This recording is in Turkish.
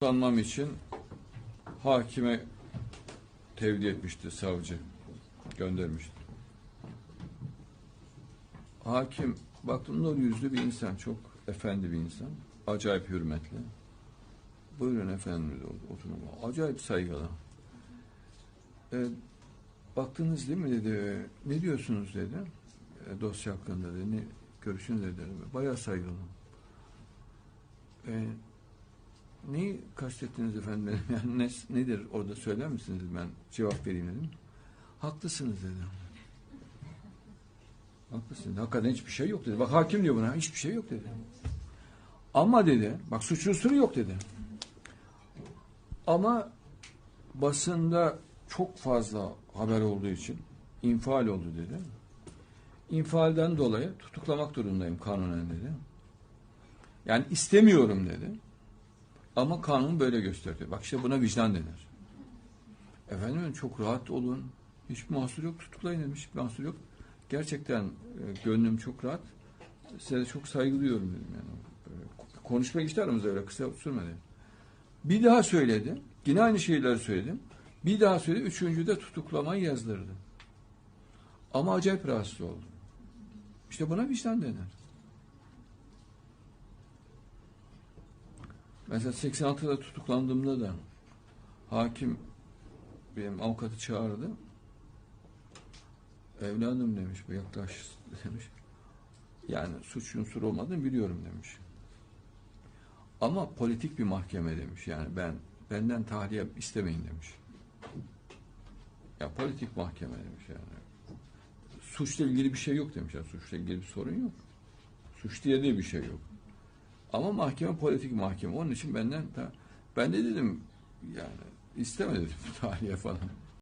Tutuklanmam için hakime tevdi etmişti savcı. Göndermişti. Hakim baktım nur yüzlü bir insan. Çok efendi bir insan. Acayip hürmetli. Buyurun efendim dedi oturun. Acayip saygılı. E, baktınız değil mi dedi. Ne diyorsunuz dedi. E, dosya hakkında dedi. Ne, görüşünüz dedi. Bayağı saygılı. E, Neyi kastettiniz efendim? Yani ne, nedir orada söyler misiniz? Ben cevap vereyim dedim. Haklısınız dedi. Haklısınız. Hakikaten hiçbir şey yok dedi. Bak hakim diyor buna. Hiçbir şey yok dedi. Ama dedi. Bak suç unsuru yok dedi. Ama basında çok fazla haber olduğu için infial oldu dedi. İnfialden dolayı tutuklamak durumundayım kanunen dedi. Yani istemiyorum dedi. Ama kanun böyle gösterdi. Bak işte buna vicdan denir. Efendim çok rahat olun. Hiçbir mahsur yok. Tutuklayın demiş. Mahsur yok. Gerçekten e, gönlüm çok rahat. Size de çok saygı duyuyorum dedim yani. E, konuşma geçti aramızda öyle kısa sürmedi. Bir daha söyledi. Yine aynı şeyleri söyledim. Bir daha söyledi. Üçüncüde tutuklamayı yazdırdı. Ama acayip rahatsız oldum. İşte buna vicdan denir. Mesela 86'da tutuklandığımda da hakim benim avukatı çağırdı. Evladım demiş, bu yaklaş demiş. Yani suç unsuru olmadığını biliyorum demiş. Ama politik bir mahkeme demiş. Yani ben benden tahliye istemeyin demiş. Ya politik mahkeme demiş yani. Suçla ilgili bir şey yok demiş. Yani suçla ilgili bir sorun yok. Suç diye de bir şey yok. Ama mahkeme politik mahkeme. Onun için benden ta, ben de dedim yani istemedim tahliye falan.